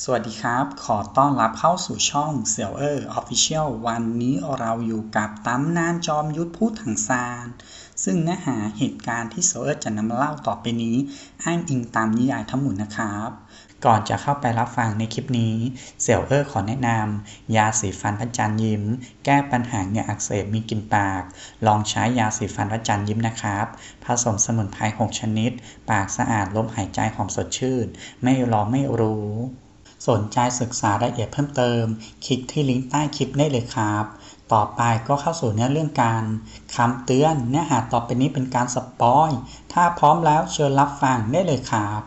สวัสดีครับ ขอต้อนรับเข้าสู่ช่องเสี่ยวเออร์ออฟฟิเชียลวันนี้เราอยู่กับตำนานจอมยุทธพูดถังซาน ซึ่งเนื้อหาเหตุการณ์ที่เสี่ยวเออร์จะนำมาเล่าต่อไปนี้ อ้างอิงตามนิยายทั้งหมดนะครับ ก่อนจะเข้าไปรับฟังในคลิปนี้ เสี่ยวเออร์ขอแนะนำยาสีฟันพระจันทร์ยิ้ม แก้ปัญหาเหงื่ออักเสบมีกลิ่นปาก ลองใช้ยาสีฟันพระจันทร์ยิ้มนะครับผสมสมุนไพร6ชนิด ปากสะอาดลมหายใจหอมสดชื่น ไม่รอไม่รู้ สนใจศึกษารายละเอียดเพิ่มเติม คลิกที่ลิงก์ใต้คลิปได้เลยครับ ต่อไปก็เข้าสู่เนื้อเรื่องการคำเตือนเนื้อหาต่อไปนี้เป็นการสปอย ถ้าพร้อมแล้วเชิญรับฟังได้เลยครับ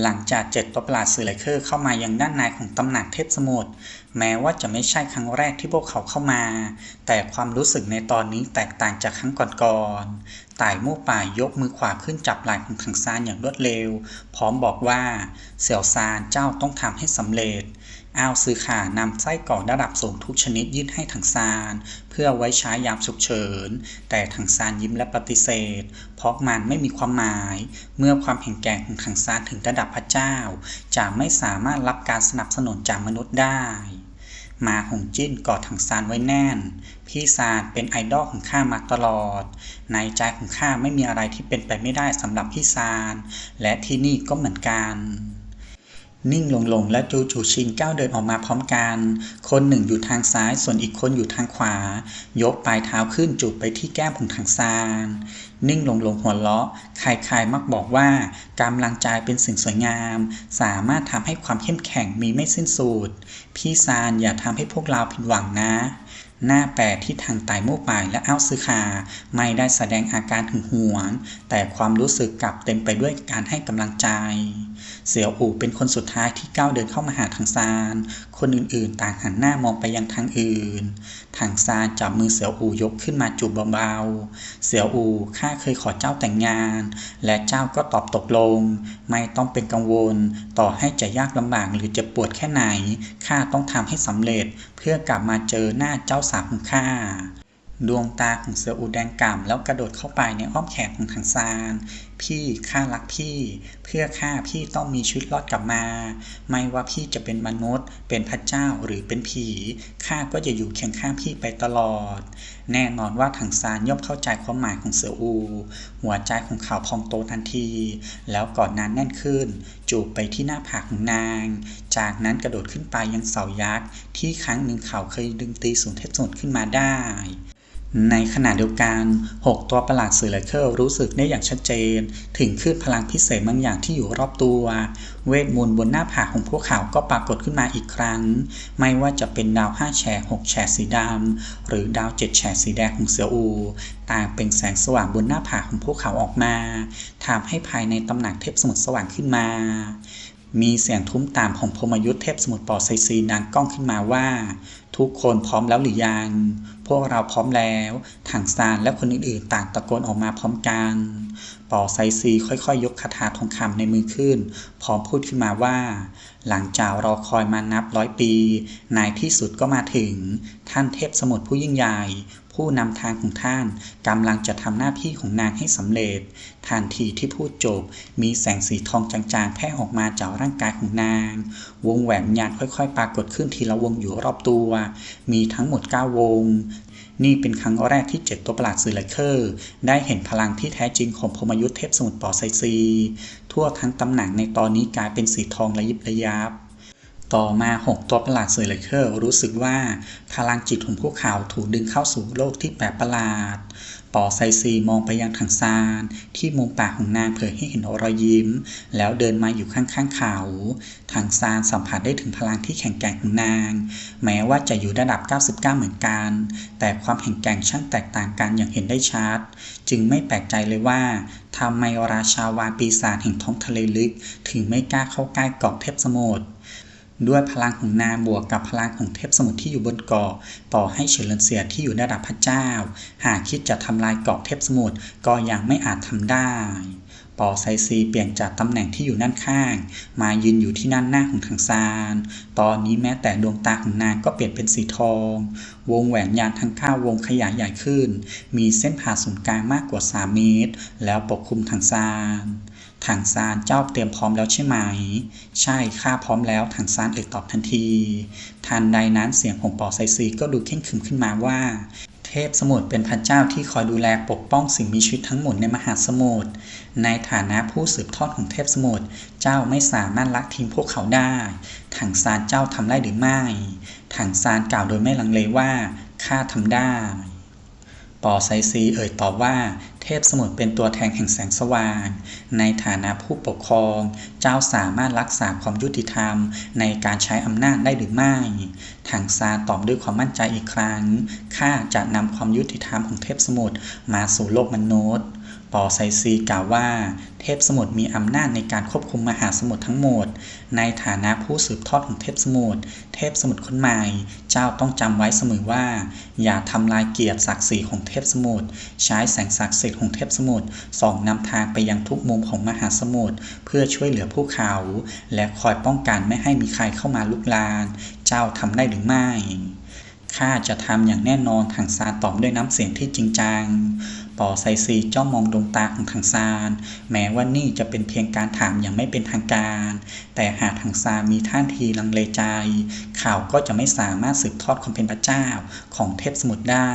หลังจากเจ็ดตัวประหลาดสื่อไลเคอร์เข้ามายังด้านในของตำหนักเทพสมุทร แม้ว่าจะไม่ใช่ครั้งแรกที่พวกเขาเข้ามา แต่ความรู้สึกในตอนนี้แตกต่างจากครั้งก่อนๆต่ายมู่ป่ายกมือขวาขึ้นจับไหล่ของถังซานอย่างรวดเร็ว พร้อมบอกว่า เสี่ยวซานเจ้าต้องทำให้สำเร็จอ้าวซื้อขานำไส้กรอกระดับสูงทุกชนิดยื่นให้ถังซาน เพื่อไว้ใช้ยามฉุกเฉิน แต่ถังซานยิ้มและปฏิเสธ เพราะมันไม่มีความหมาย เมื่อความแข็งแกร่งของถังซานถึงระดับพระเจ้า จะไม่สามารถรับการสนับสนุนจากมนุษย์ได้ มาหงจิ้นกอดถังซานไว้แน่น พี่ซานเป็นไอดอลของข้ามาตลอด ในใจของข้าไม่มีอะไรที่เป็นไปไม่ได้สำหรับพี่ซาน และที่นี่ก็เหมือนกัน นิ่งลงลงและจูจูชินก้าวเดินออกมาพร้อมกัน คนหนึ่งอยู่ทางซ้าย ส่วนอีกคนอยู่ทางขวา ยกปลายเท้าขึ้นจูบไปที่แก้มของทางซาน นิ่งลงลงหัวเราะ ใครๆมักบอกว่ากำลังใจเป็นสิ่งสวยงาม สามารถทำให้ความเข้มแข็งมีไม่สิ้นสุด พี่ซานอย่าทำให้พวกเราผิดหวังนะ หน้าแปลกที่ทางไต่มู่ป่ายและอ้าวซื้อคา ไม่ได้แสดงอาการหึงหวง แต่ความรู้สึกกลับเต็มไปด้วยการให้กำลังใจ เสี่ยวอู่เป็นคนสุดท้ายที่ก้าวเดินเข้ามาหาทางซาน คนอื่นๆ ต่างหันหน้ามองไปยังทางอื่นถังซานจับมือเสี่ยวอูยกขึ้นมาจูบเบาๆ เสี่ยวอูข้าเคยขอเจ้าแต่งงาน และเจ้าก็ตอบตกลง ไม่ต้องเป็นกังวล ต่อให้จะยากลำบากหรือจะปวดแค่ไหน ข้าต้องทำให้สำเร็จเพื่อกลับมาเจอหน้าเจ้าสาวของข้า ดวงตาของเสืออูแดงก่ำแล้วกระโดดเข้าไปในอ้อมแขนของทางซาน พี่ข้ารักพี่ เพื่อข้าพี่ต้องมีชีวิตรอดกลับมา ไม่ว่าพี่จะเป็นมนุษย์ เป็นพระเจ้าหรือเป็นผีข้าก็จะอยู่เคียงข้างพี่ไปตลอด แน่นอนว่าทางซานย่อมเข้าใจความหมายของเสืออู หัวใจของเขาพองโตทันที แล้วกอนนั้นแน่นขึ้น จูบไปที่หน้าผากของนาง จากนั้นกระโดดขึ้นไปยังเสายักษ์ที่ครั้งหนึ่งเขาเคยดึงตีศูนเทพสมุทรขึ้นมาได้ ในขณะเดียวกัน 6 ตัวประหลาดสื่อไลเคอร์รู้สึกได้อย่างชัดเจน ถึงคลื่นพลังพิเศษบางอย่างที่อยู่รอบตัว เวทมนต์บนหน้าผากของพวกเขาก็ปรากฏขึ้นมาอีกครั้ง ไม่ว่าจะเป็นดาว 5 แฉก6แฉกสีดำ หรือดาว 7 แฉกสีแดงของเสืออูต่างเป็นแสงสว่างบนหน้าผากของพวกเขาออกมาทำให้ภายในตำหนักเทพสมุทรสว่างขึ้นมามีเสียงทุ้มตามของพมยุทธเทพสมุทรปอไซซีดังก้องขึ้นมาว่า ทุกคนพร้อมแล้วหรือยัง พวกเราพร้อมแล้วถังซานและคนอื่นๆ ต่างตะโกนออกมาพร้อมกันปอไซซีค่อยๆ ยกคาถาทองคำในมือขึ้น พร้อมพูดขึ้นมาว่า หลังจากรอคอยมานับร้อยปี นายที่สุดก็มาถึง ท่านเทพสมุทรผู้ยิ่งใหญ่ ผู้นำทางของท่านกำลังจะทำหน้าที่ของนางให้สำเร็จ ทันทีที่พูดจบ มีแสงสีทองจางๆ แผ่ออกมาจากร่างกายของนาง วงแหวนวิญญาณค่อยๆ ปรากฏขึ้นทีละวงอยู่รอบตัว มีทั้งหมด 9 วง นี่เป็นครั้งแรกที่เจ็ดตัวประหลาดสื่อไลเคอร์ ได้เห็นพลังที่แท้จริงของพมยุทธเทพสมุทรปอไซซี ทั่วทั้งตำหนักในตอนนี้กลายเป็นสีทองระยิบระยับ ต่อมาหกตัวประหลาดสื่อไลเคอร์รู้สึกว่าพลังจิตของพวกเขาถูกดึงเข้าสู่โลกที่แปลกประหลาดปอไซซีมองไปยังถังซาน ที่มุมปากของนางเผยให้เห็นรอยยิ้ม แล้วเดินมาอยู่ข้างๆเขาถังซานสัมผัสได้ถึงพลังที่แข็งแกร่งของนาง แม้ว่าจะอยู่ระดับ 99 เหมือนกัน แต่ความแข็งแกร่งช่างแตกต่างกันอย่างเห็นได้ชัด จึงไม่แปลกใจเลยว่าทำไมราชาวาปีศาจแห่งท้องทะเลลึก ถึงไม่กล้าเข้าใกล้เกาะเทพสมุทร ด้วยพลังของนาบวกกับพลังของเทพสมุทรที่อยู่บนเกาะต่อให้เฉลินเสียที่อยู่ระดับพระเจ้า หากคิดจะทำลายเกาะเทพสมุทรก็ยังไม่อาจทำได้ปอไซซีเปลี่ยนจากตำแหน่งที่อยู่ด้านข้าง มายืนอยู่ที่ด้านหน้าของทางซาน ตอนนี้แม้แต่ดวงตาของนางก็เปลี่ยนเป็นสีทอง วงแหวนยานทั้งเก้าวงขยายใหญ่ขึ้น มีเส้นผ่าศูนย์กลางมากกว่า 3 เมตร แล้วปกคลุมทางซาน ถังซานเจ้าเตรียมพร้อมแล้วใช่ไหม ใช่ข้าพร้อมแล้วถังซานเอ่ยตอบทันที ทันใดนั้นเสียงของปอไซซีก็ดูเข่งขึมขึ้นมาว่า เทพสมุทรเป็นพระเจ้าที่คอยดูแลปกป้องสิ่งมีชีวิตทั้งหมดในมหาสมุทรในฐานะผู้สืบทอดของเทพสมุทรเจ้าไม่สามารถลักทิ้งพวกเขาได้ ถังซานเจ้าทำได้หรือไม่ ถังซานกล่าวโดยไม่ลังเลว่าข้าทำได้ปอไซซีเอ่ยตอบว่า เทพสมุทรเป็นตัวแทนแห่งแสงสว่าง ในฐานะผู้ปกครอง เจ้าสามารถรักษาความยุติธรรม ในการใช้อำนาจได้หรือไม่ ถังซาตอบด้วยความมั่นใจอีกครั้ง ข้าจะนำความยุติธรรมของเทพสมุทรมาสู่โลกมนุษย์ ปอไซซีกล่าวว่า เทพสมุทรมีอำนาจในการควบคุมมหาสมุทรทั้งหมด ในฐานะผู้สืบทอดของเทพสมุทรเทพสมุทรคนใหม่ เจ้าต้องจำไว้เสมอว่า อย่าทำลายเกียรติศักดิ์ศรีของเทพสมุทรใช้แสงศักดิ์สิทธิ์ของเทพสมุทรส่องนำทางไปยังทุกมุมของมหาสมุทรเพื่อช่วยเหลือผู้เขา และคอยป้องกันไม่ให้มีใครเข้ามาลุกลาน เจ้าทำได้หรือไม่ข้าจะทำอย่างแน่นอนถังซาตอบด้วยน้ำเสียงที่จริงจัง ปอไซซีจ้องมองดวงตาของถังซาน แม้ว่านี่จะเป็นเพียงการถามอย่างไม่เป็นทางการ แต่หากถังซานมีท่าทีลังเลใจ ข่าวก็จะไม่สามารถสืบทอดความเป็นพระเจ้าของเทพสมุทรได้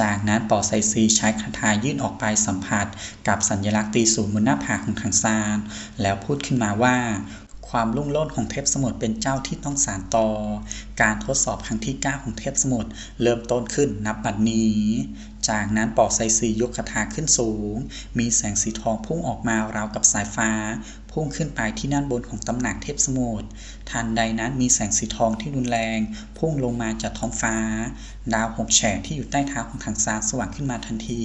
จากนั้นปอไซซีใช้คาถายื่นออกไปสัมผัส กับสัญลักษณ์ตีศูนย์บนหน้าผากของถังซาน แล้วพูดขึ้นมาว่า ความรุ่งโรจน์ของเทพสมุทรเป็นเจ้าที่ต้องสานต่อ การทดสอบครั้งที่ 9 ของเทพสมุทรเริ่มต้นขึ้นนับบัดนี้ จากนั้นปอไซซียกคาถาขึ้นสูง มีแสงสีทองพุ่งออกมาราวกับสายฟ้า พุ่งขึ้นไปที่ด้านบนของตำหนักเทพสมุทรทันใดนั้นมีแสงสีทองที่รุนแรง พุ่งลงมาจากท้องฟ้า ดาวหกแฉกที่อยู่ใต้เท้าของถังซานสว่างขึ้นมาทันที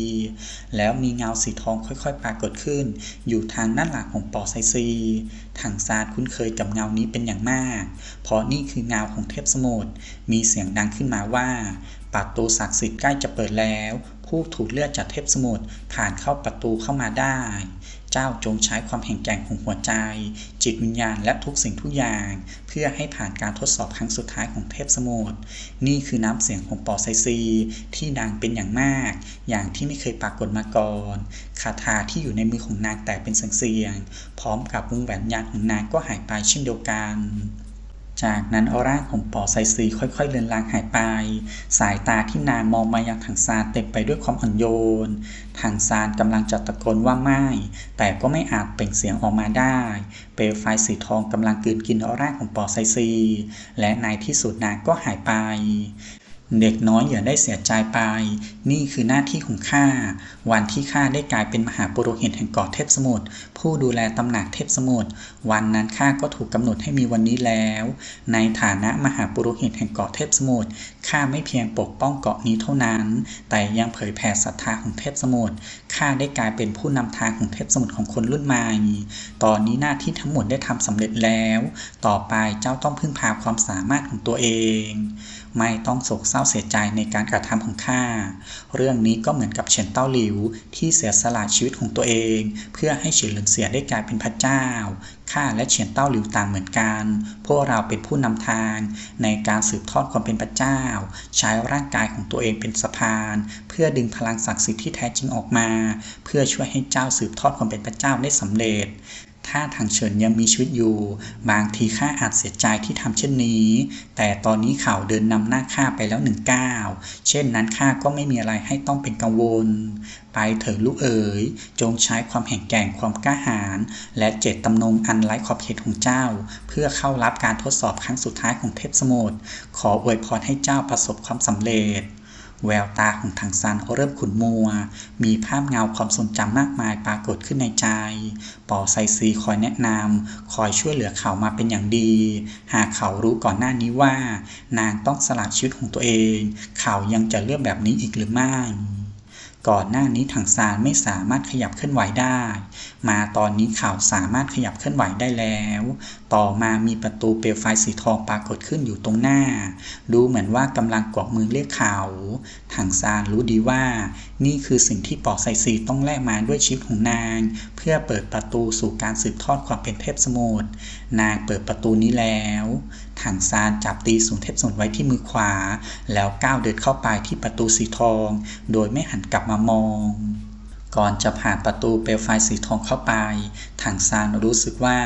แล้วมีเงาสีทองค่อยๆปรากฏขึ้น อยู่ทางด้านหลังของปอไซซีถังซานคุ้นเคยกับเงานี้เป็นอย่างมาก เพราะนี่คือเงาของเทพสมุทรมีเสียงดังขึ้นมาว่าประตูศักดิ์สิทธิ์ใกล้จะเปิดแล้ว ผู้ถูกเลือกจากเทพสมุทรผ่านเข้าประตูเข้ามาได้ เจ้าจงใช้ความแข็งแกร่งของหัวใจ จิตวิญญาณและทุกสิ่งทุกอย่าง เพื่อให้ผ่านการทดสอบครั้งสุดท้ายของเทพสมุทรนี่คือน้ำเสียงของปอไซซี ที่ดังเป็นอย่างมาก อย่างที่ไม่เคยปรากฏมาก่อนคาถาที่อยู่ในมือของนางแตกเป็นเสียงๆพร้อมกับวงแหวนยานของนางก็หายไปเช่นเดียวกัน จากนั้นออร่าของปอไซซีค่อยๆเลือนลางหายไป สายตาที่นานมองมายังถังซานเต็มไปด้วยความอ่อนโยนถังซานกำลังจะตะโกนว่าไม่ แต่ก็ไม่อาจเปล่งเสียงออกมาได้ เปลวไฟสีทองกำลังกืนกินออร่าของปอไซซี และในที่สุดนางก็หายไป เด็กน้อยอย่าได้เสียใจไป นี่คือหน้าที่ของข้า วันที่ข้าได้กลายเป็นมหาปุโรหิตแห่งเกาะเทพสมุทร ผู้ดูแลตำหนักเทพสมุทร วันนั้นข้าก็ถูกกำหนดให้มีวันนี้แล้ว ในฐานะมหาปุโรหิตแห่งเกาะเทพสมุทร ข้าไม่เพียงปกป้องเกาะนี้เท่านั้น แต่ยังเผยแผ่ศรัทธาของเทพสมุทร ข้าได้กลายเป็นผู้นำทางของเทพสมุทรของคนรุ่นใหม่ ตอนนี้หน้าที่ทั้งหมดได้ทำสำเร็จแล้ว ต่อไปเจ้าต้องพึ่งพาความสามารถของตัวเอง ไม่ต้องโศกเศร้าเสียใจในการกระทำของข้า เรื่องนี้ก็เหมือนกับเฉินเต้าหลิว ที่เสียสละชีวิตของตัวเอง เพื่อให้เฉินเหลินเสียได้กลายเป็นพระเจ้า ข้าและเฉียนเต้าหลิวต่างเหมือนกัน พวกเราเป็นผู้นำทางในการสืบทอดความเป็นพระเจ้า ใช้ร่างกายของตัวเองเป็นสะพาน เพื่อดึงพลังศักดิ์สิทธิ์ที่แท้จริงออกมา เพื่อช่วยให้เจ้าสืบทอดความเป็นพระเจ้าได้สำเร็จ ถ้าทางเฉินยังมีชีวิตอยู่ บางทีข้าอาจเสียใจที่ทำเช่นนี้ แต่ตอนนี้ข่าวเดินนำหน้าข้าไปแล้วหนึ่งก้าวเช่นนั้นข้าก็ไม่มีอะไรให้ต้องเป็นกังวล ไปเถิดลูกเอ๋ย จงใช้ความแห่งแกร่งความกล้าหาญและเจตจำนงอันไร้ขอบเขตของเจ้า เพื่อเข้ารับการทดสอบครั้งสุดท้ายของเทพสมุทรขออวยพรให้เจ้าประสบความสำเร็จ แววตาของทางซันเริ่มขุ่นมัว มีภาพเงาความทรงจำมากมายปรากฏขึ้นในใจ ปอไซซีคอยแนะนำคอยช่วยเหลือเขามาเป็นอย่างดี หากเขารู้ก่อนหน้านี้ว่า นางต้องสละชีวิตของตัวเอง เขายังจะเลือกแบบนี้อีกหรือไม่ ก่อนหน้านี้ถังซานไม่สามารถขยับเคลื่อนไหวได้ มาตอนนี้เขาวสามารถขยับเคลื่อนไหวได้แล้ว ต่อมามีประตูเปลวไฟสีทองปรากฏขึ้นอยู่ตรงหน้า ดูเหมือนว่ากำลังกวักมือเรียกเขาถังซานรู้ดีว่า นี่คือสิ่งที่ปอกไซซีต้องแลกมาด้วยชีวิตของนาง เพื่อเปิดประตูสู่การสืบทอดความเป็นเทพสมุทรนางเปิดประตูนี้แล้ว ถังซานจับตีศูนย์เทพสมุทรไว้ที่มือขวา แล้วก้าวเดินเข้าไปที่ประตูสีทอง โดยไม่หันกลับมามอง ก่อนจะผ่านประตูเปลวไฟสีทองเข้าไปถังซานรู้สึกว่า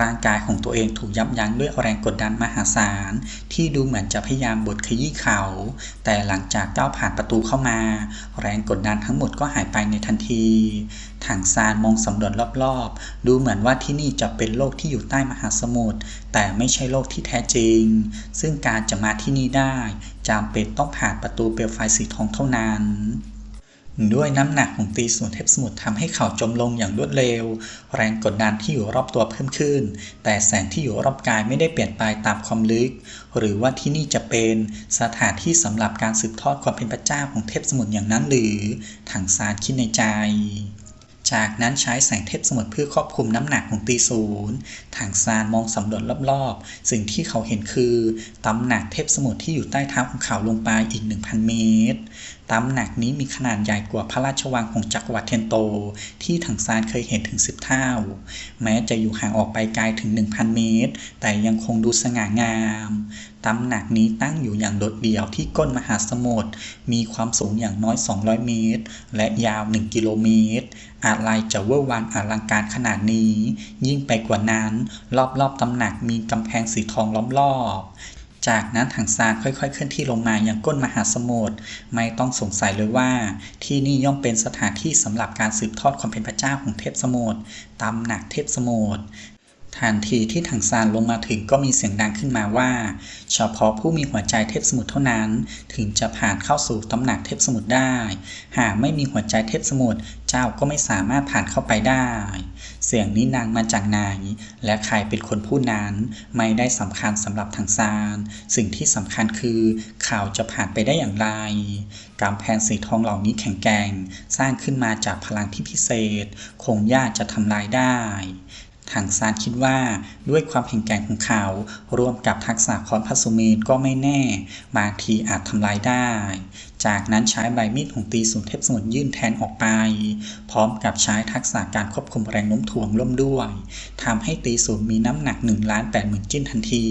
ร่างกายของตัวเองถูกยับยั้งด้วยแรงกดดันมหาศาล ที่ดูเหมือนจะพยายามบดขยี้เขา แต่หลังจากก้าวผ่านประตูเข้ามา แรงกดดันทั้งหมดก็หายไปในทันทีถังซานมองสำรวจรอบๆ ดูเหมือนว่าที่นี่จะเป็นโลกที่อยู่ใต้มหาสมุทร แต่ไม่ใช่โลกที่แท้จริง ซึ่งการจะมาที่นี่ได้จำเป็นต้องผ่านประตูเปลวไฟสีทองเท่านั้น ด้วยน้ำหนักของตีส่วนเทพสมุทรทำให้เขาจมลงอย่างรวดเร็ว แรงกดดันที่อยู่รอบตัวเพิ่มขึ้น แต่แสงที่อยู่รอบกายไม่ได้เปลี่ยนไปตามความลึก หรือว่าที่นี่จะเป็นสถานที่สำหรับการสืบทอดความเป็นพระเจ้าของเทพสมุทรอย่างนั้นหรือถังซานคิดในใจจากนั้นใช้แสงเทพสมุทรเพื่อควบคุมน้ำหนักของตีศูนย์ถังซานมองสำรวจรอบๆ สิ่งที่เขาเห็นคือตำหนักเทพสมุทรที่อยู่ใต้เท้าของเขาลงไปอีก 1,000 เมตร ตำหนักนี้มีขนาดใหญ่กว่าพระราชวังของจักรวรรดิเทนโต ที่ถังซานเคยเห็นถึง 10 เท่า แม้จะอยู่ห่างออกไปไกลถึง 1,000 เมตร แต่ยังคงดูสง่างามตำหนักนี้ตั้งอยู่อย่างโดดเดี่ยวที่ก้นมหาสมุทร มีความสูงอย่างน้อย 200 เมตร และยาว 1 กิโลเมตร อะไรจะเวอร์วานอลังการขนาดนี้ ยิ่งไปกว่านั้น รอบๆตำหนักมีกำแพงสีทองล้อมรอบ จากนั้นถังซานค่อยๆ เคลื่อนที่ลงมาอย่างก้นมหาสมุทรไม่ต้องสงสัยเลยว่า ที่นี่ย่อมเป็นสถานที่สำหรับการสืบทอดความเป็นพระเจ้าของเทพสมุทรตำหนักเทพสมุทร ทันทีที่ถังซานลงมาถึงก็มีเสียงดังขึ้นมาว่า เฉพาะผู้มีหัวใจเทพสมุทรเท่านั้น ถึงจะผ่านเข้าสู่ตำหนักเทพสมุทรได้ หากไม่มีหัวใจเทพสมุทรเจ้าก็ไม่สามารถผ่านเข้าไปได้ เสียงนี้นางมาจากไหนและใครเป็นคนพูดนั้นไม่ได้สำคัญสำหรับถังซาน สิ่งที่สำคัญคือข่าวจะผ่านไปได้อย่างไรกำแพงสีทองเหล่านี้แข็งแกร่ง สร้างขึ้นมาจากพลังที่พิเศษ คงยากจะทำลายได้ ทางซานคิดว่าด้วยความแข็งแกร่งของเขา ร่วมกับทักษะคอนพัสเมนก็ไม่แน่ บางทีอาจทำลายได้ จากนั้นใช้ใบมีดของตีสูนเทพสมุทรยื่นแทนออกไป พร้อมกับใช้ทักษะการควบคุมแรงโน้มถ่วงร่วมด้วยทำให้ตีสูนมีน้ำหนัก1ล้าน8หมื่นจิ้นทันที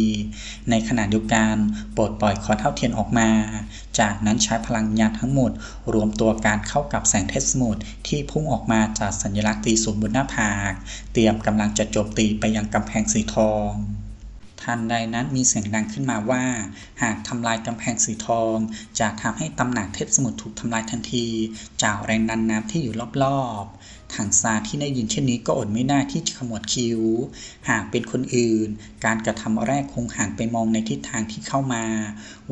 ในขณะเดียวกันปลดปล่อยคอเท่าเทียนออกมา จากนั้นใช้พลังญาณทั้งหมด รวมตัวการเข้ากับแสงเทพสมุทรที่พุ่งออกมาจากสัญลักษณ์ตีศูนย์บนหน้าผาก เตรียมกำลังจะโจมตีไปยังกำแพงสีทอง ทันใดนั้นมีเสียงดังขึ้นมาว่า หากทำลายกำแพงสีทอง จะทำให้ตำหนักเทพสมุทรถูกทำลายทันที จากแรงดันน้ำที่อยู่รอบๆถังซาที่ได้ยินเช่นนี้ก็อดไม่ได้ที่จะขมวดคิ้ว หากเป็นคนอื่นการกระทำแรกคงหันไปมองในทิศทางที่เข้ามา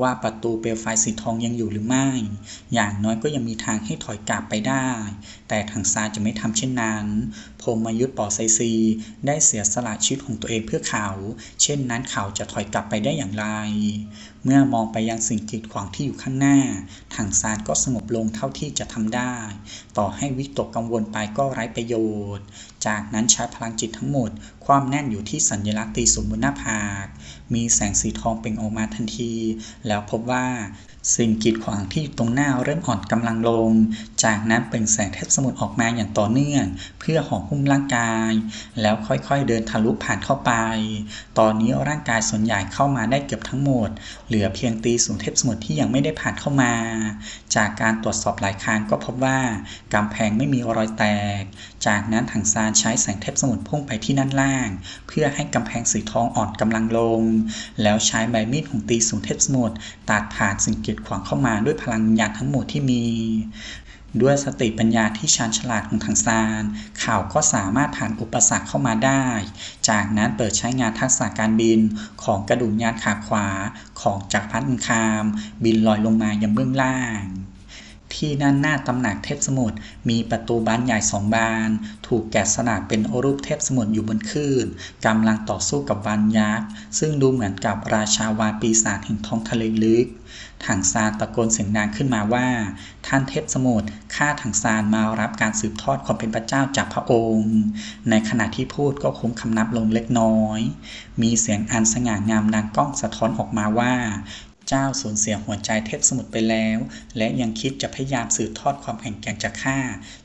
ว่าประตูเปลวไฟสีทองยังอยู่หรือไม่ อย่างน้อยก็ยังมีทางให้ถอยกลับไปได้ แต่ถังซานจะไม่ทำเช่นนั้นพรมยุทธปอไซซี ได้เสียสละชีวิตของตัวเองเพื่อเขา เช่นนั้นเขาจะถอยกลับไปได้อย่างไร เมื่อมองไปยังสิ่งกีดขวางที่อยู่ข้างหน้าถังซานก็สงบลงเท่าที่จะทำได้ ต่อให้วิตกกังวลไปก็ไร้ประโยชน์จากนั้นใช้พลังจิตทั้งหมด ความแน่นอยู่ที่สัญลักษณ์ตีศูนย์บนหน้าผาก มีแสงสีทองเปล่งออกมาทันที แล้วพบว่า สิ่งกีดขวางที่อยู่ตรงหน้าเริ่มอ่อนกำลังลง จากนั้นเปล่งแสงเทพสมุทรออกมาอย่างต่อเนื่อง เพื่อห่อหุ้มร่างกาย แล้วค่อยๆเดินทะลุผ่านเข้าไป ตอนนี้ร่างกายส่วนใหญ่เข้ามาได้เกือบทั้งหมด เหลือเพียงตีศูนย์เทพสมุทรที่ยังไม่ได้ผ่านเข้ามา จากการตรวจสอบหลายครั้งก็พบว่ากำแพงไม่มีรอยแตก จากนั้นถังซานใช้แสงเทพสมุทรพุ่งไปที่ด้านล่าง เพื่อให้กำแพงสีทองอ่อนกำลังลง แล้วใช้ใบมีดของตีศูนย์เทพสมุทรตัดผ่านสิ่งกีดขวางเข้ามาด้วยพลังญาณทั้งหมดที่มี ด้วยสติปัญญาที่ชาญฉลาดของทางซาน ข่าวก็สามารถผ่านอุปสรรคเข้ามาได้ จากนั้นเปิดใช้งานทักษะการบินของกระดูกยานขาขวาของจักรพรรดิคาม บินลอยลงมายังเบื้องล่างที่ด้านหน้าตำหนักเทพสมุทรมีประตูบานใหญ่สองบาน ถูกแกะสลักเป็นรูปเทพสมุทรอยู่บนคลื่นกำลังต่อสู้กับวานยักษ์ซึ่งดูเหมือนกับราชาวานปีศาจแห่งท้องทะเลลึก ถังซานตะโกนเสียงดังขึ้นมาว่า ท่านเทพสมุทรข้าถังซานมารับการสืบทอดความเป็นพระเจ้าจากพระองค์ ในขณะที่พูดก็คงคำนับลงเล็กน้อย มีเสียงอันสง่างามดังก้องสะท้อนออกมาว่าเจ้าสูญเสียหัวใจเทพสมุทรไปแล้ว และยังคิดจะพยายามสืบทอดความแข็งแกร่งจากข้า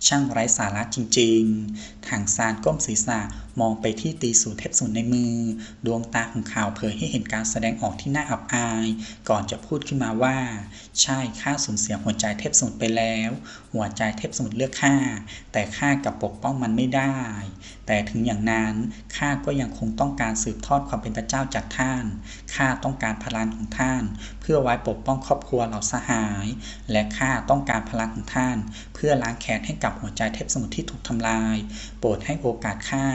ช่างไร้สาระจริงๆถังซานก้มศีรษะ มองไปที่ตีสูนเทพสูนในมือ ดวงตาของเขาวเผยให้เห็นการแสดงออกที่น่าอับอาย ก่อนจะพูดขึ้นมาว่า ใช่ข้าสูญเสียหัวใจเทพสมุทรไปแล้ว หัวใจเทพสมุทรเลือกข้า แต่ข้ากับปกป้องมันไม่ได้ แต่ถึงอย่างนั้นข้าก็ยังคงต้องการสืบทอดความเป็นพระเจ้าจากท่านข้าต้องการพลังของท่านเพื่อไว้ปกป้องครอบครัวเหล่าสหาย และข้าต้องการพลังของท่าน เพื่อล้างแค้นให้กับหัวใจเทพสมุทรที่ถูกทำลาย โปรดให้โอกาสข้า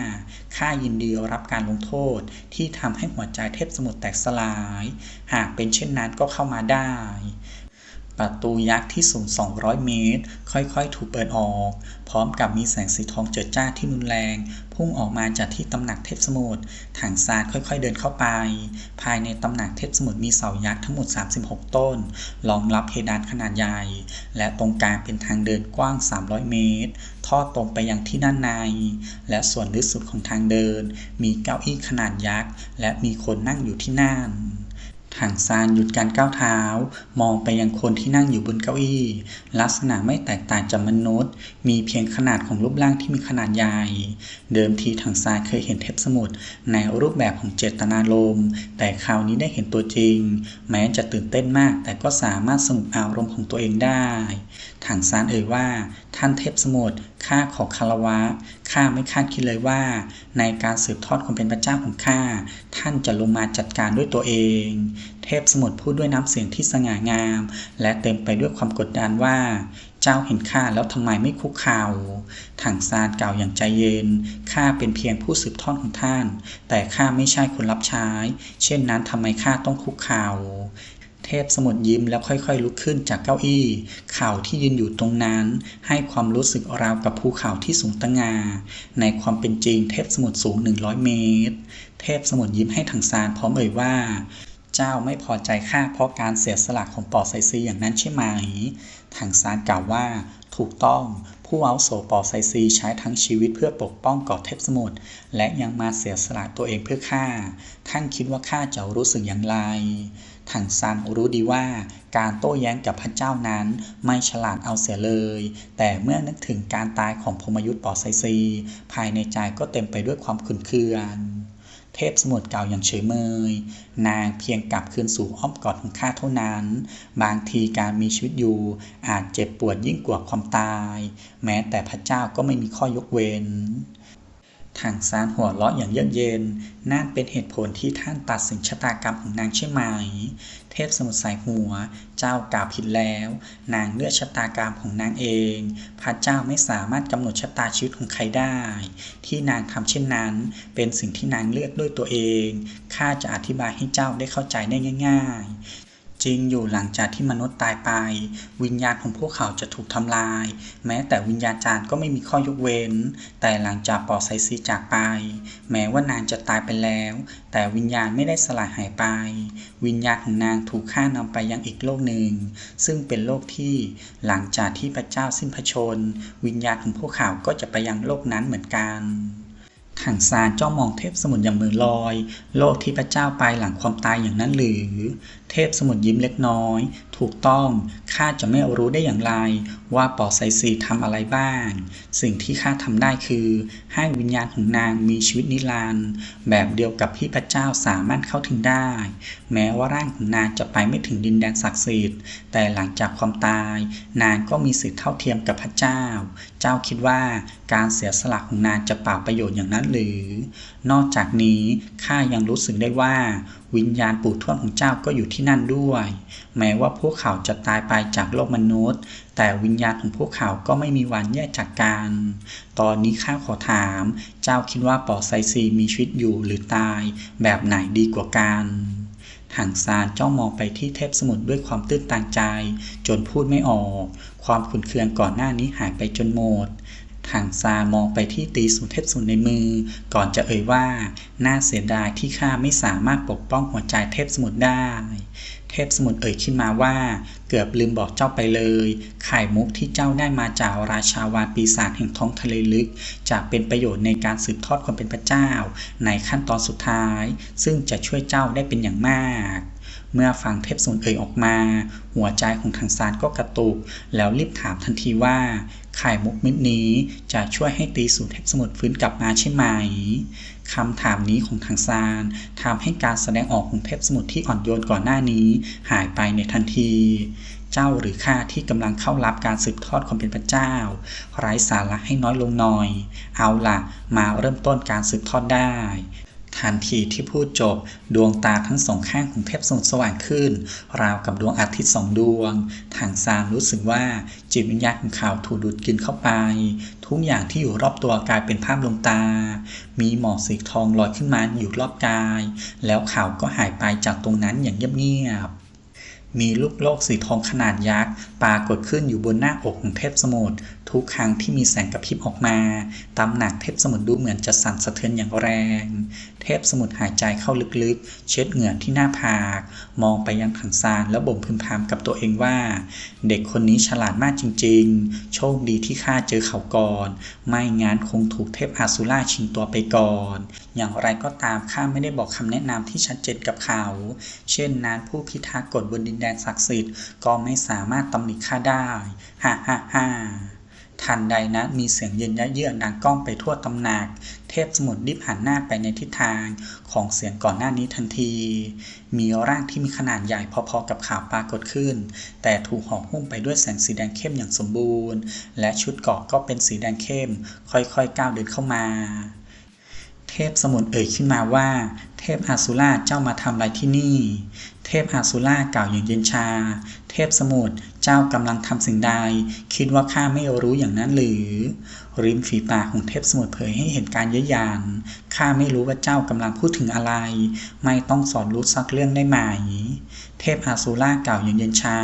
ข้ายินดีรับการลงโทษที่ทำให้หัวใจเทพสมุทรแตกสลาย หากเป็นเช่นนั้นก็เข้ามาได้ ประตูยักษ์ที่สูง 200 เมตร ค่อยๆ ถูกเปิดออก พร้อมกับมีแสงสีทองเจิดจ้าที่รุนแรง พุ่งออกมาจากที่ตำหนักเทพสมุทรถังซาค่อยๆ เดินเข้าไป ภายในตำหนักเทพสมุทรมีเสายักษ์ทั้งหมด 36 ต้นรองรับเพดานขนาดใหญ่ และตรงกลางเป็นทางเดินกว้าง 300 เมตร ทอดตรงไปยังที่ด้านใน และส่วนลึกสุดของทางเดิน มีเก้าอี้ขนาดยักษ์ และมีคนนั่งอยู่ที่นั่น ถังซานหยุดการก้าวเท้า มองไปยังคนที่นั่งอยู่บนเก้าอี้ ลักษณะไม่แตกต่างจากมนุษย์ มีเพียงขนาดของรูปร่างที่มีขนาดใหญ่ เดิมทีถังซานเคยเห็นเทพสมุทรในรูปแบบของเจตนารมณ์แต่คราวนี้ได้เห็นตัวจริง แม้จะตื่นเต้นมากแต่ก็สามารถสงบอารมณ์ของตัวเองได้ ถังซานเอ่ยว่า ท่านเทพสมุทรข้าขอคารวะข้าไม่คาดคิดเลยว่า ในการสืบทอดความเป็นพระเจ้าของข้าท่านจะลงมาจัดการด้วยตัวเอง เทพสมุทรพูดด้วยน้ำเสียงที่สง่างาม และเต็มไปด้วยความกดดันว่า เจ้าเห็นข้าแล้วทำไมไม่คุกเข่าถังซานกล่าวอย่างใจเย็นข้าเป็นเพียงผู้สืบทอดของท่าน แต่ข้าไม่ใช่คนรับใช้ เช่นนั้นทำไมข้าต้องคุกเข่า เทพสมุทรยิ้มแล้วค่อยๆ ลุกขึ้นจากเก้าอี้ เข่าที่ยืนอยู่ตรงนั้น ให้ความรู้สึกราวกับภูเขาที่สูงตะงา ในความเป็นจริงเทพสมุทรสูง 100 เมตร เทพสมุทรยิ้มให้ถังซานพร้อมเอ่ยว่า เจ้าไม่พอใจข้าเพราะการเสียสละของปอไซซีอย่างนั้นใช่ไหม ถังซานกล่าวว่า ถูกต้องผู้เอาโสปอไซซีใช้ทั้งชีวิตเพื่อปกป้องเกาะเทพสมุทรและยังมาเสียสละตัวเองเพื่อข้าท่านคิดว่าข้าจะรู้สึกอย่างไร ถังซานรู้ดีว่าการโต้แย้งกับพระเจ้านั้นไม่ฉลาดเอาเสียเลย แต่เมื่อนึกถึงการตายของพมยุทธ์ปอไซซี ภายในใจก็เต็มไปด้วยความขุ่นเคืองเทพสมุทรกล่าอย่างเฉยเมย นางเพียงกลับคืนสู่อ้อมกอดของข้าเท่านั้น บางทีการมีชีวิตอยู่อาจเจ็บปวดยิ่งกว่าความตาย แม้แต่พระเจ้าก็ไม่มีข้อยกเว้น ถังซานหัวเราะอย่างเยือกเย็นนั่นเป็นเหตุผลที่ท่านตัดสินชะตากรรมของนางใช่ไหม เทพสมุทรสายหัว เจ้ากล่าวผิดแล้ว นางเลือกชะตากรรมของนางเอง พระเจ้าไม่สามารถกำหนดชะตาชีวิตของใครได้ ที่นางทำเช่นนั้น เป็นสิ่งที่นางเลือกด้วยตัวเอง ข้าจะอธิบายให้เจ้าได้เข้าใจได้ง่าย จริงอยู่หลังจากที่มนุษย์ตายไป วิญญาณของพวกเขาจะถูกทำลาย แม้แต่วิญญาจารย์ก็ไม่มีข้อยกเว้น แต่หลังจากปอไซซีจากไป แม้ว่านางจะตายไปแล้ว แต่วิญญาณไม่ได้สลายหายไป วิญญาณของนางถูกฆ่านำไปยังอีกโลกหนึ่ง ซึ่งเป็นโลกที่หลังจากที่พระเจ้าสิ้นพระชน วิญญาณของพวกเขาก็จะไปยังโลกนั้นเหมือนกันถังซานจ้องมองเทพสมุทรอย่างมือลอย โลกที่พระเจ้าไปหลังความตายอย่างนั้นหรือเทพสมุทรยิ้มเล็กน้อย ถูกต้องข้าจะไม่รู้ได้อย่างไร ว่าปอไซซีทำอะไรบ้าง สิ่งที่ข้าทำได้คือ ให้วิญญาณของนางมีชีวิตนิรันดร์แบบเดียวกับที่พระเจ้าสามารถเข้าถึงได้ แม้ว่าร่างของนางจะไปไม่ถึงดินแดนศักดิ์สิทธิ์แต่หลังจากความตาย นางก็มีสิทธิ์เท่าเทียมกับพระเจ้า เจ้าคิดว่าการเสียสละของนางจะเปล่าประโยชน์อย่างนั้นหรือ นอกจากนี้ข้ายังรู้สึกได้ว่า วิญญาณปู่ทวดของเจ้าก็อยู่ที่นั่นด้วย แม้ว่าพวกเขาจะตายไปจากโลกมนุษย์ แต่วิญญาณของพวกเขาก็ไม่มีวันแยกจากกัน ตอนนี้ข้าขอถาม เจ้าคิดว่าปอไซซีมีชีวิตอยู่หรือตาย แบบไหนดีกว่ากันถังซานจ้องมองไปที่เทพสมุทรด้วยความตื้นตันใจ จนพูดไม่ออก ความขุนเคืองก่อนหน้านี้หายไปจนหมด ถังซามองไปที่ตีสุเทพสุนในมือ ก่อนจะเอ่ยว่า น่าเสียดายที่ข้าไม่สามารถปกป้องหัวใจเทพสมุทรได้ เทพสมุทรเอ่ยขึ้นมาว่า เกือบลืมบอกเจ้าไปเลย ไข่มุกที่เจ้าได้มาจากราชาวานปีศาจแห่งท้องทะเลลึก จะเป็นประโยชน์ในการสืบทอดความเป็นพระเจ้า ในขั้นตอนสุดท้าย ซึ่งจะช่วยเจ้าได้เป็นอย่างมาก เมื่อฟังเทพสมุทรเอ่ยออกมา หัวใจของทางซานก็กระตุก แล้วรีบถามทันทีว่าไข่มุกมิดนี้จะช่วยให้ตีสูตรเทพสมุทรฟื้นกลับมาใช่ไหมคำถามนี้ของทางซานทำให้การแสดงออกของเทพสมุทรที่อ่อนโยนก่อนหน้านี้หายไปในทันที เจ้าหรือข้าที่กำลังเข้ารับการสืบทอดความเป็นพระเจ้า ไร้สาระให้น้อยลงหน่อย เอาล่ะมาเริ่มต้นการสืบทอดได้ ทันทีที่พูดจบ ดวงตาทั้งสองข้างของเทพสมุทรสว่างขึ้น ราวกับดวงอาทิตย์สองดวง ทางซานรู้สึกว่าจิตวิญญาณของเขาถูกดูดกินเข้าไป ทุกอย่างที่อยู่รอบตัวกลายเป็นภาพลวงตา มีหมอกสีทองลอยขึ้นมาอยู่รอบกาย แล้วเขาก็หายไปจากตรงนั้นอย่างเงียบมีลูกโลกสีทองขนาดยักษ์ปรากฏขึ้นอยู่บนหน้าอกของเทพสมุทร ทุกครั้งที่มีแสงกระพริบออกมา ตำหนักเทพสมุทรดูเหมือนจะสั่นสะเทือนอย่างแรง เทพสมุทรหายใจเข้าลึกๆ เช็ดเหงื่อที่หน้าผาก มองไปยังถังซานแล้วบ่นพึมพำกับตัวเองว่า เด็กคนนี้ฉลาดมากจริงๆ โชคดีที่ข้าเจอเขาก่อน ไม่งั้นคงถูกเทพอาซูล่าชิงตัวไปก่อน อย่างไรก็ตามข้าไม่ได้บอกคำแนะนำที่ชัดเจนกับเขา เช่นนั้นผู้พิทักษ์กฎบนดินแดนศักดิ์สิทธิ์ก็ไม่สามารถตำหนิข้าได้ ฮ่าฮ่าฮ่า ทันใดนั้นมีเสียงเย็นยะเยือกดังก้องไปทั่วตำหนัก เทพสมุทรรีบหันหน้าไปในทิศทางของเสียงก่อนหน้านี้ทันที มีร่างที่มีขนาดใหญ่พอๆกับขาปรากฏขึ้น แต่ถูกห่อหุ้มไปด้วยแสงสีแดงเข้มอย่างสมบูรณ์ และชุดเกราะก็เป็นสีแดงเข้ม ค่อยๆก้าวเดินเข้ามาเทพสมุทรเอ่ยขึ้นมาว่า เทพอาซูล่าเจ้ามาทำอะไรที่นี่ เทพอาซูล่ากล่าวอย่างเย็นชา เทพสมุทร เจ้ากำลังทำสิ่งใด คิดว่าข้าไม่รู้อย่างนั้นหรือ ริมฝีปากของเทพสมุทรเผยให้เห็นการเยอยหยันข้าไม่รู้ว่าเจ้ากำลังพูดถึงอะไร ไม่ต้องสอนรู้สักเรื่องได้ไหม เทพอาซูล่ากล่าวอย่างเย็นชา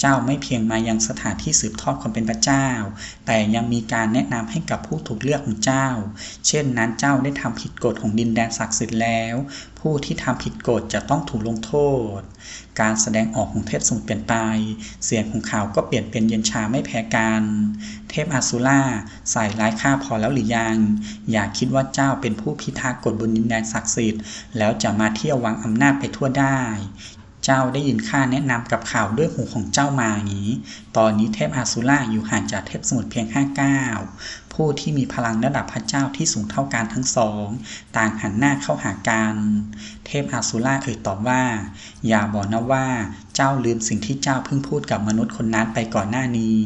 เจ้าไม่เพียงมายังสถานที่สืบทอดความเป็นพระเจ้า แต่ยังมีการแนะนำให้กับผู้ถูกเลือกของเจ้า เช่นนั้นเจ้าได้ทำผิดกฎของดินแดนศักดิ์สิทธิ์แล้ว ผู้ที่ทำผิดกฎจะต้องถูกลงโทษ การแสดงออกของเทพสมุทรเปลี่ยนไป เสียงของเขาก็เปลี่ยนเป็นเย็นชาไม่แพ้กัน เทพอาซูล่าใส่ร้ายข้าพอแล้วหรือยัง อย่าคิดว่าเจ้าเป็นผู้พิทักษ์กฎบนดินแดนศักดิ์สิทธิ์ แล้วจะมาเที่ยววางอำนาจไปทั่วได้ เจ้าได้ยินข้าแนะนำกับข่าวด้วยหูของเจ้ามาอย่างนี้ ตอนนี้เทพอาซูล่าอยู่ห่างจากเทพสมุทรเพียงห้าก้าวผู้ที่มีพลังระดับพระเจ้าที่สูงเท่ากันทั้งสอง ต่างหันหน้าเข้าหากัน เทพอาซูล่าเอ่ยตอบว่า อย่าบอกนะว่าเจ้าลืมสิ่งที่เจ้าเพิ่งพูดกับมนุษย์คนนั้นไปก่อนหน้านี้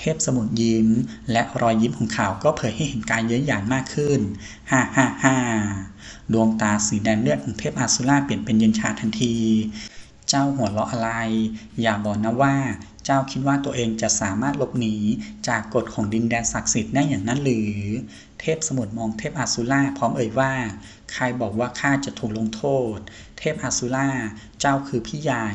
เทพสมุทรยิ้ม และรอยยิ้มของเขาก็เผยให้เห็นการเย้ยหยันมากขึ้น ฮ่าฮ่าฮ่าดวงตาสีแดงเลือดของเทพอาซูล่าเปลี่ยนเป็นเย็นชาทันที เจ้าหัวเราะอะไร อย่าบอกนะว่า เจ้าคิดว่าตัวเองจะสามารถหลบหนีจากกฎของดินแดนศักดิ์สิทธิ์ได้อย่างนั้นหรือ เทพสมุทรมองเทพอาซูล่าพร้อมเอ่ยว่า ใครบอกว่าข้าจะถูกลงโทษ เทพอาซูล่าเจ้าคือพี่ใหญ่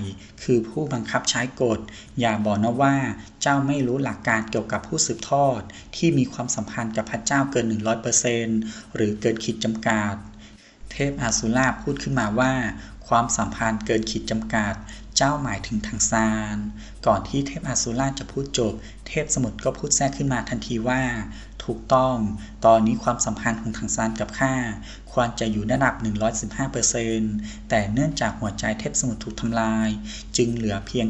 คือผู้บังคับใช้กฎ อย่าบอกนะว่าเจ้าไม่รู้หลักการเกี่ยวกับผู้สืบทอด ที่มีความสัมพันธ์กับพระเจ้าเกิน 100%หรือเกินขีดจำกัด เทพอาซูล่าพูดขึ้นมาว่าความสัมพันธ์เกินขีดจำกัด เจ้าหมายถึงทางซาน ก่อนที่เทพอาซูล่าจะพูดจบ เทพสมุทรก็พูดแทรกขึ้นมาทันทีว่า ถูกต้อง ตอนนี้ความสัมพันธ์ของทางซานกับข้าควรจะอยู่ระดับ 115%แต่เนื่องจากหัวใจเทพสมุทรถูกทำลาย จึงเหลือเพียง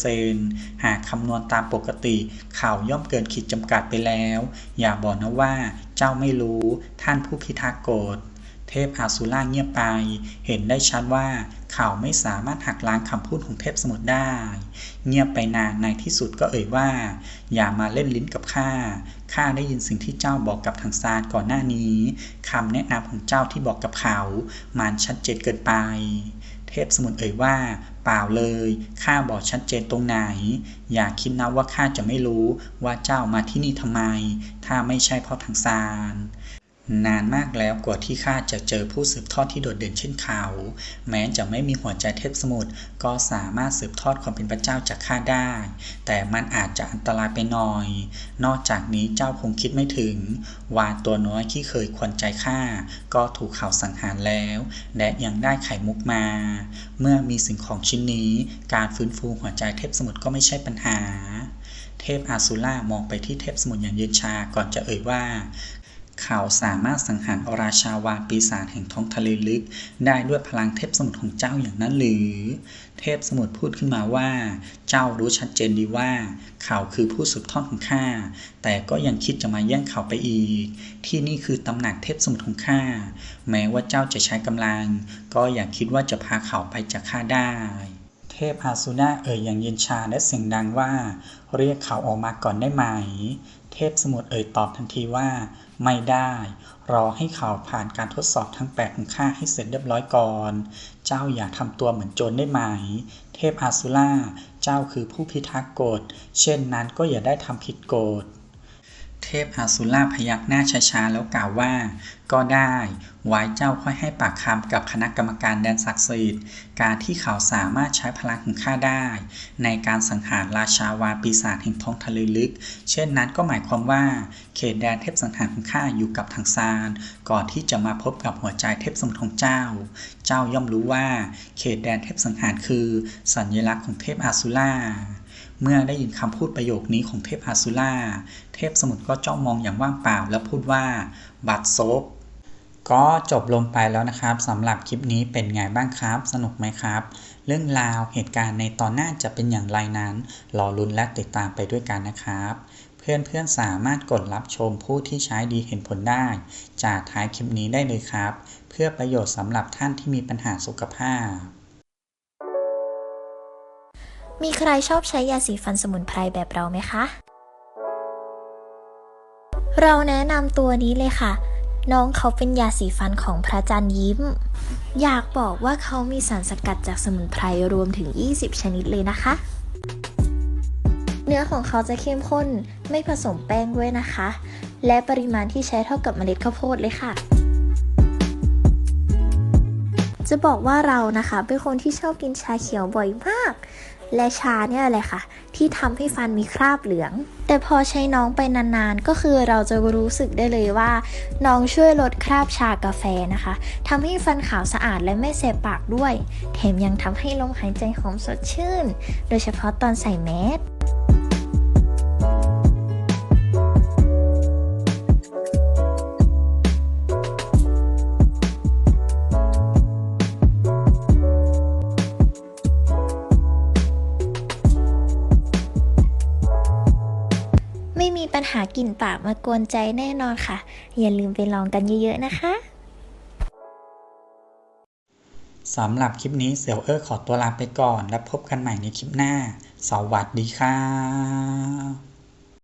99%หากคำนวณตามปกติข่าวย่อมเกินขีดจำกัดไปแล้ว อย่าบอกนะว่าเจ้าไม่รู้ท่านผู้พิทักษ์กฎเทพอาซูล่าเงียบไป เห็นได้ชัดว่า เขาไม่สามารถหักล้างคำพูดของเทพสมุทรได้ เงียบไปนานในที่สุดก็เอ่ยว่า อย่ามาเล่นลิ้นกับข้าข้าได้ยินสิ่งที่เจ้าบอกกับทางซานก่อนหน้านี้คำแนะนำของเจ้าที่บอกกับเขา มันชัดเจนเกินไป เทพสมุทรเอ่ยว่าเปล่าเลยข้าบอกชัดเจนตรงไหน อย่าคิดนะว่าข้าจะไม่รู้ว่าเจ้ามาที่นี่ทำไม ถ้าไม่ใช่เพราะทางซาน นานมากแล้วกว่าที่ข้าจะเจอผู้สืบทอดที่โดดเด่นเช่นเขา แม้จะไม่มีหัวใจเทพสมุทรก็สามารถสืบทอดความเป็นพระเจ้าจากข้าได้ แต่มันอาจจะอันตรายไปหน่อย นอกจากนี้เจ้าคงคิดไม่ถึง วานตัวน้อยที่เคยควนใจข้าก็ถูกเขาสังหารแล้วและยังได้ไข่มุกมา เมื่อมีสิ่งของชิ้นนี้ การฟื้นฟูหัวใจเทพสมุทรก็ไม่ใช่ปัญหาเทพอาซูล่ามองไปที่เทพสมุทรอย่างเย็นชาก่อนจะเอ่ยว่า เขาสามารถสังหารราชาวาปีศาจแห่งท้องทะเลลึก ได้ด้วยพลังเทพสมุทรของเจ้าอย่างนั้นหรือ เทพสมุทรพูดขึ้นมาว่า เจ้ารู้ชัดเจนดีว่า เขาคือผู้สืบทอดของข้า แต่ก็ยังคิดจะมาแย่งเขาไปอีก ที่นี่คือตำหนักเทพสมุทรของข้า แม้ว่าเจ้าจะใช้กำลัง ก็อย่าคิดว่าจะพาเขาไปจากข้าได้ เทพอาสุนาเอ่ยอย่างเย็นชาและเสียงดังว่า เรียกเขาออกมาก่อนได้ไหม เทพสมุทรเอ่ยตอบทันทีว่า ไม่ได้ รอให้เขาผ่านการทดสอบทั้งแปดของข้าให้เสร็จเรียบร้อยก่อน เจ้าอย่าทำตัวเหมือนโจรได้ไหม เทพอาสุล่า เจ้าคือผู้พิทักษ์กฎ เช่นนั้นก็อย่าได้ทำผิดกฎ เทพอาสุล่าพยักหน้าช้าๆแล้วกล่าวว่า ก็ได้ ไว้เจ้าค่อยให้ปากคำกับคณะกรรมการแดนศักดิ์สิทธิ์การที่เขาสามารถใช้พลังของข้าได้ ในการสังหารราชาวาปีศาจแห่งท้องทะเลลึก เช่นนั้นก็หมายความว่า เขตแดนเทพสังหารของข้าอยู่กับทางซานก่อนที่จะมาพบกับหัวใจเทพสมุทรของเจ้า เจ้าย่อมรู้ว่า เขตแดนเทพสังหารคือ สัญลักษณ์ของเทพอาสุล่า เมื่อได้ยินคำพูดประโยคนี้ของเทพอาสุล่า เทพสมุทรก็จ้องมองอย่างว่างเปล่าแล้วพูดว่าบัตรซบก็จบลงไปแล้วนะครับสำหรับคลิปนี้เป็นไงบ้างครับ สนุกไหมครับ เรื่องราวเหตุการณ์ในตอนหน้าจะเป็นอย่างไรนั้น รอลุ้นและติดตามไปด้วยกันนะครับ เพื่อนๆสามารถกดรับชมผู้ที่ใช้ดีเห็นผลได้ จากท้ายคลิปนี้ได้เลยครับ เพื่อประโยชน์สำหรับท่านที่มีปัญหาสุขภาพ มีใครชอบใช้ยาสีฟันสมุนไพรแบบเราไหมคะ เราแนะนำตัวนี้เลยค่ะ น้องเขาเป็นยาสีฟันของพระจันทร์ยิ้ม อยากบอกว่าเขามีสารสกัดจากสมุนไพรรวมถึง 20 ชนิดเลยนะคะ เนื้อของเขาจะเข้มข้นไม่ผสมแป้งด้วยนะคะ และปริมาณที่ใช้เท่ากับเมล็ดข้าวโพดเลยค่ะจะบอกว่าเรานะคะ เป็นคนที่ชอบกินชาเขียวบ่อยมาก และชาเนี่ยแหละค่ะ ที่ทำให้ฟันมีคราบเหลือง แต่พอใช้น้องไปนานๆ ก็คือเราจะรู้สึกได้เลยว่า น้องช่วยลดคราบชากาแฟนะคะทำให้ฟันขาวสะอาดและไม่เสบปากด้วย แถมยังทำให้ลมหายใจหอมสดชื่น โดยเฉพาะตอนใส่แมส หากลิ่นปากมากวนใจแน่นอนค่ะ อย่าลืมไปลองกันเยอะๆนะคะสำหรับคลิปนี้เสี่ยวเออขอตัวลาไปก่อน แล้วพบกันใหม่ในคลิปหน้า สวัสดีค่ะ